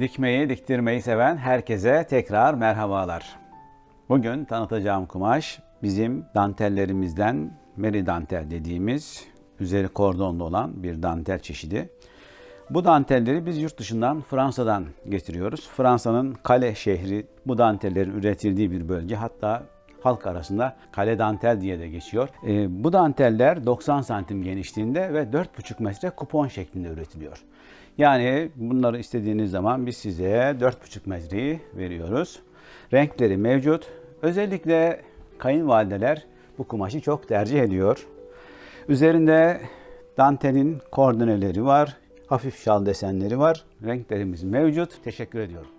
Dikmeyi, diktirmeyi seven herkese tekrar merhabalar. Bugün tanıtacağım kumaş bizim dantellerimizden meri dantel dediğimiz üzeri kordonlu olan bir dantel çeşidi. Bu dantelleri biz yurt dışından Fransa'dan getiriyoruz. Fransa'nın Kale şehri bu dantellerin üretildiği bir bölge. Hatta halk arasında kale dantel diye de geçiyor. Ee, bu danteller 90 santim genişliğinde ve 4,5 metre kupon şeklinde üretiliyor. Yani bunları istediğiniz zaman biz size 4,5 metreyi veriyoruz. Renkleri mevcut. Özellikle kayınvalideler bu kumaşı çok tercih ediyor. Üzerinde dantelin kordoneleri var. Hafif şal desenleri var. Renklerimiz mevcut. Teşekkür ediyorum.